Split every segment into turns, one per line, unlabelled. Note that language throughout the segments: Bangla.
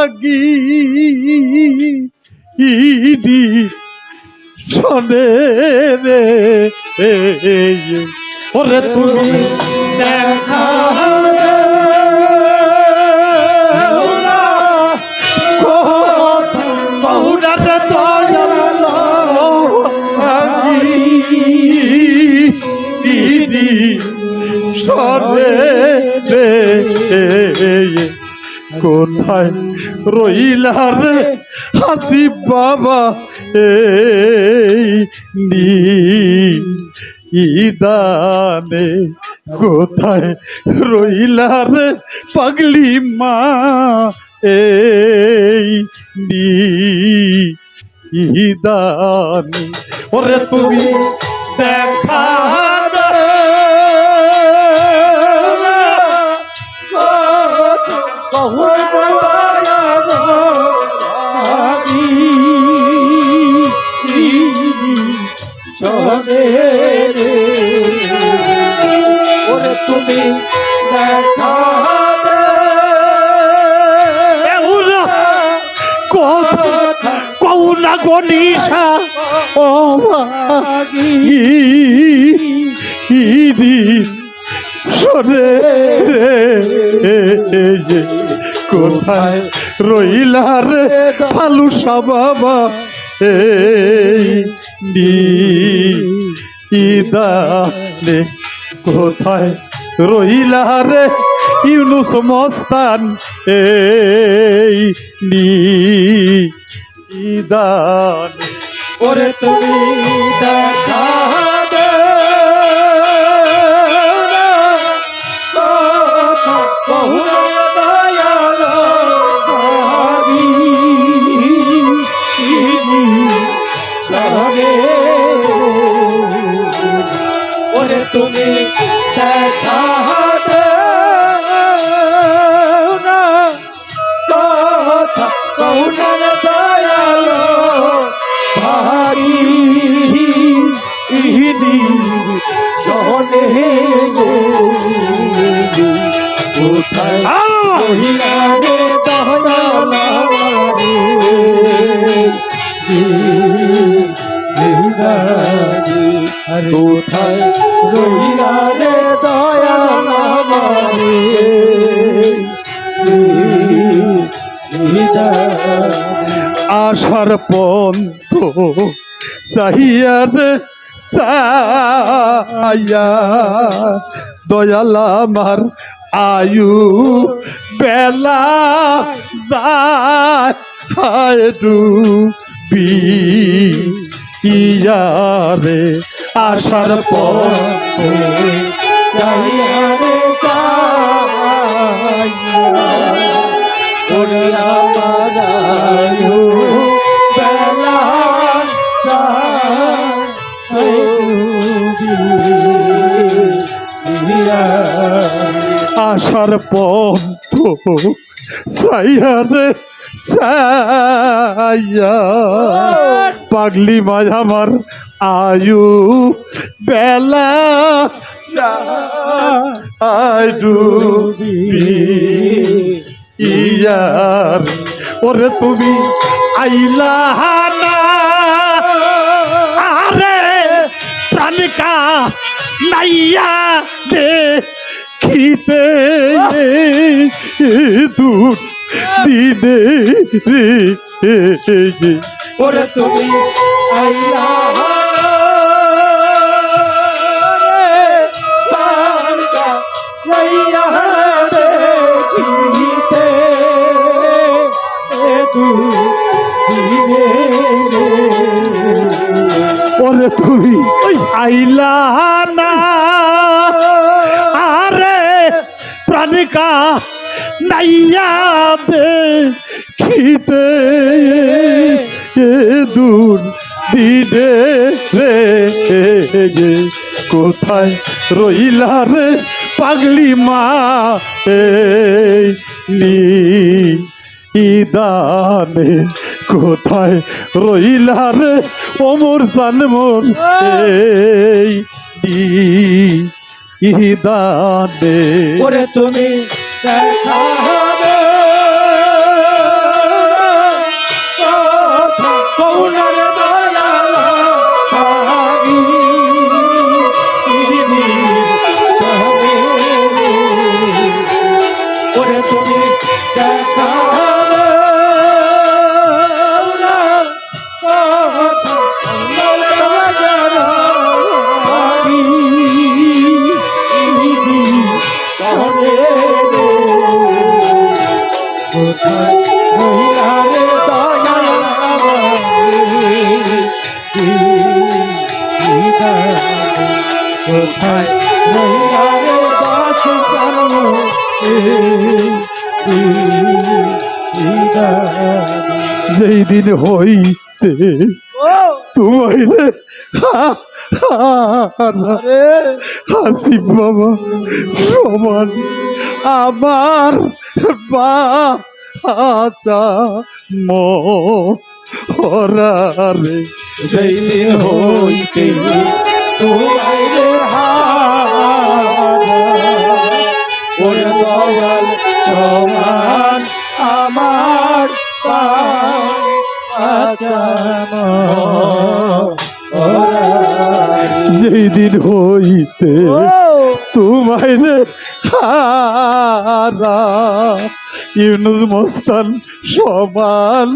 পাগি ইদি শোনে রে। ওরে তুমি দেখা সরে রে। কোথায় রইলা রে? হাসি বাবা, এই ইদানে কোথায় রইলা রে পাগলি মা? এই ইদানে ওরে তুমি দেখা ইদি সরে কোথায় রইলা রে ফালুসা বাবা? এই ইদানে কোথায় রইলা রে ইউনুস মস্তান? নি
ওরে তুমি দেখা কোথায় কোথায় রহিলারে দয়ালা
আশার পন্থ সাহিয়ার সায়া দয়াল আমার আয়ু বেলা যায় ডুবি ইয়ারে আশার পন্থ
চাইয়ারে চাইয়া ওরে আমার আয়ু
আশার পন্থ সাইয়ারে সাইয়া পাগলি মাঝ আমার আয়ু বেলা আয়ু ইয়ার, ওরে তুমি আইলা না আরে প্রাণিকা নাইয়া দে। খিতে দূর দিনে রে।
ওরে তুমি আইলা দেখিতে
ওরে তুমি আইলা না প্রাণিকা নাইয়া দে খিতে দূর দিনে রে কোথায় রইলা রে পাগলি মা ইদানে কোথায় রইলা রে ওমর সানমোর এই ই- ইদানে।
ওরে তুমি দেখা
যেই দিন হইতে তোমায় রে হাসিব বাবা সমান আমার বাচা মরারে।
যেই দিন হইতে তোমায় রে হারা ওরে দয়াল সমান আমার
যেই দিন হইতে তোমায় রে ইউনুস মস্তান সমান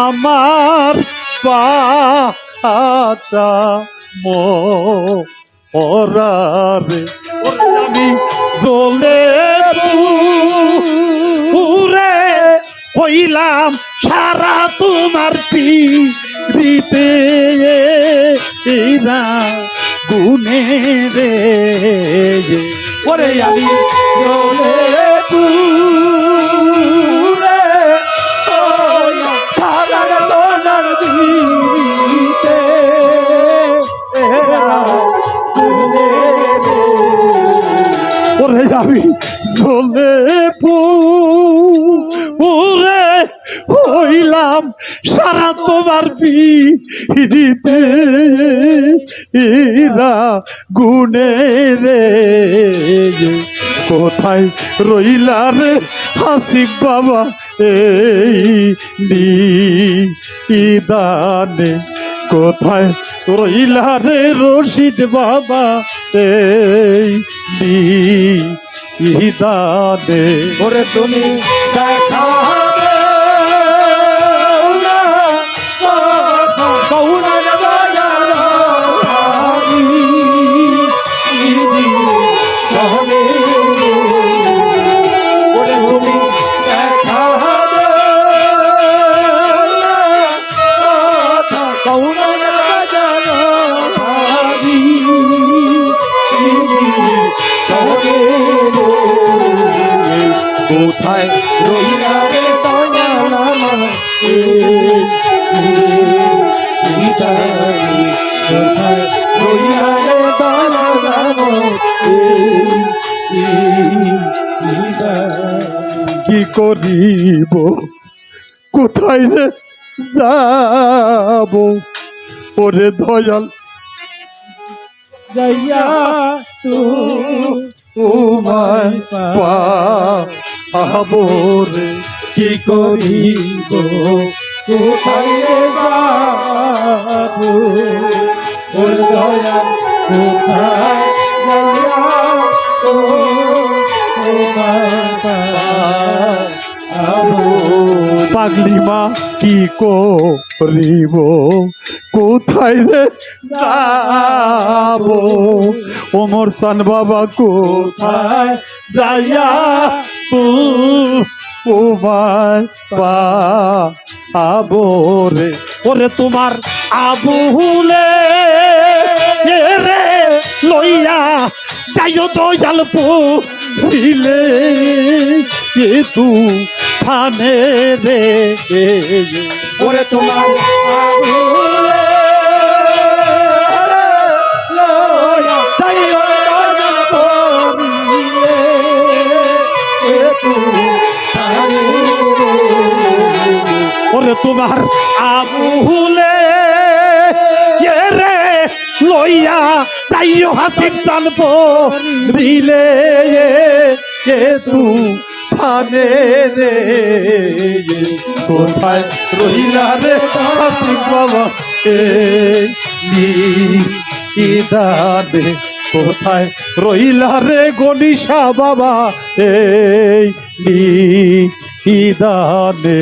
আমার পাতা মরারে আমি জ্বলে পুরে হইলাম সারা তোমার পি পিড়িতে এরা গুনে রে।
ওরে আমি চলে পুরে
সারা তোমার পিড়িতে এরা গুনে রে। কোথায় রইলা রে হাসিব বাবা এই দানে কোথায় রইলা রে রশিদ বাবা এই দানে
ওরে তুমি দেখা
করিব? কোথায় রে যাব? ওরে দয়াল
যাইয়া তুই
তোমায় পাবো রে।
কি করিব? কোথায় যাব? ওর দয়া কোথায় তোমার পাবো
পাগলি মা, কি করিব? কোথায় রে যাব? ওমর সান বাবা কোথায় যাইয়া তু তোমায় পাবো রে। ওরে তোমার আবুলে রে লইয়া যাইও দয়াল পুরিলে এ তু থানে রে
ওরে তোমার ওরে
তোমার আবুলে রে লইয়া যাইও হাসিব জানব রিলে এ তু থানে রে। কোথায় রহিলা রে বাবা? কোথায় রহিলা রে গনিশা বাবা? এই দাদে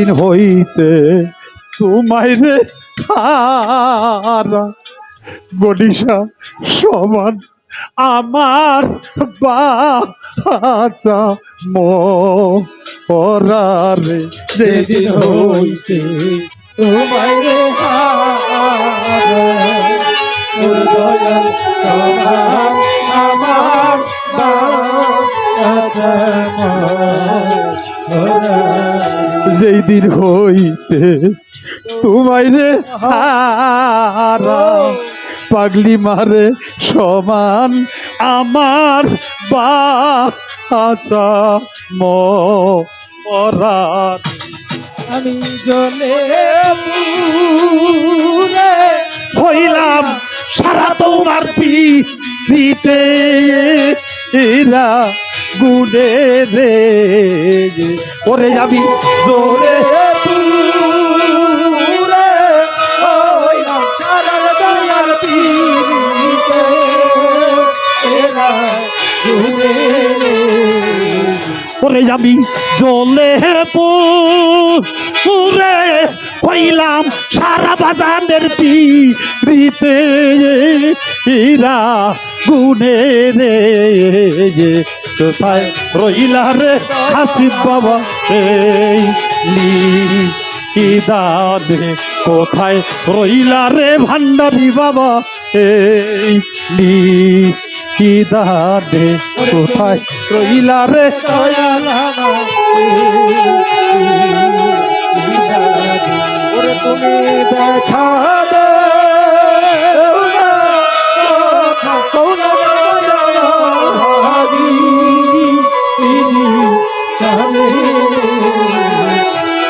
যেদিন হইতে তোমায় রে হারা গণিসা সমান আমার বাচা মরারে
যেদিন হইতে তোমায় রে হারা ওর দয়াল তোমার আমার
যেই দিন হইতে তোমায় রে পাগলি মারে সমান আমার বাচা মরার।
আমি জলে
হইলাম সারা তোমার পিতে এরা গুনে রে ওরে যাবি জোরে ওরে যাবি জলে পুরে। হইলাম সারা বাজানের পিতে এরা গুনে রে কোথায় রইলা রে হাসিব বাবা, এই দাদে কোথায় রইলা রে ভান্ডারি বাবা, এই দাদে কোথায় রইলা রে?
দেখা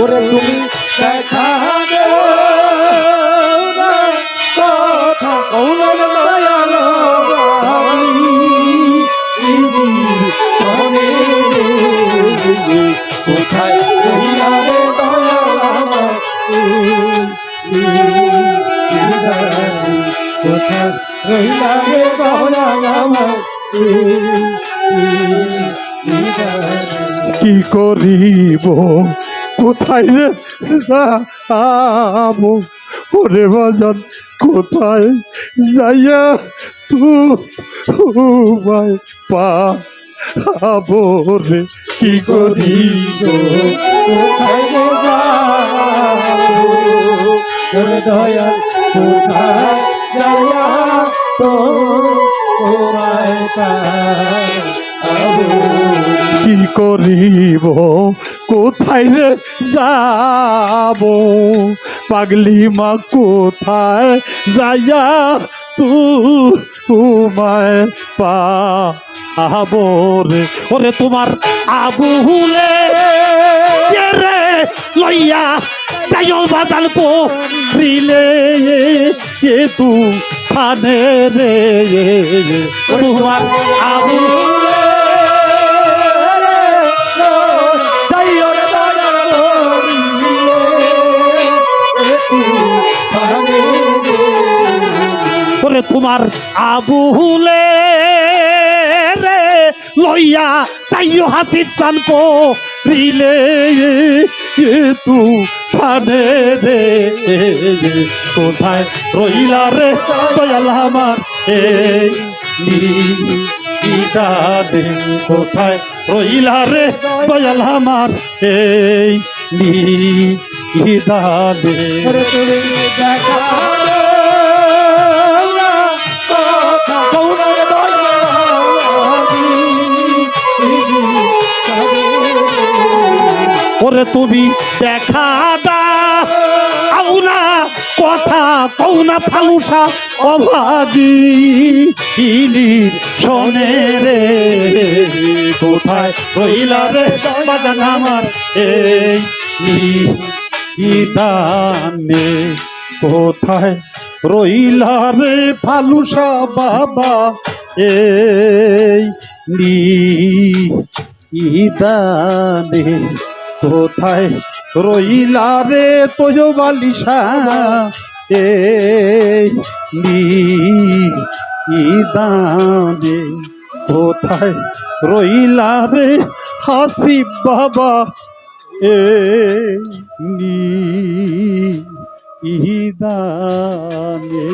ওরে তুমি দেখা কোথায় রহিলা রে আমার
কি করিব? কোথায় রে? যাব ওরে বাজান, কোথায়? যাইয়া কি করিব
কোথায় রে তোমায় পাবো?
কি করিব? কোথায় রে যাব পাগলি মা কোথায় যাইয়া তু তোমায় পাবো রে ওরে তোমার আবুলে রে লইয়া যাইও বাজাল কো রিলে এ তু খানে রে তোমার আবু ওরে তোমার আবুলে রে লইয়া চাইও হাসির চান রিলে তু ফানে রে। কোথায় রইলা রে দয়াল আমার? দে কোথায় রইলা রে দয়াল আমার? এই দে ওরে তুমি দেখা না কথা কও না ফালুসা অভাগী। ইলির শোনে রে কোথায় রইলা রে? বাজান আমার এই ইদানে কোথায় রইলা রে ফালুসা বাবা? এই ইদানে কোথায় রইলা রে তোজ বালিশা? এই ইদানে কোথায় রইলা রে হাসি বাবা? নি ইদানে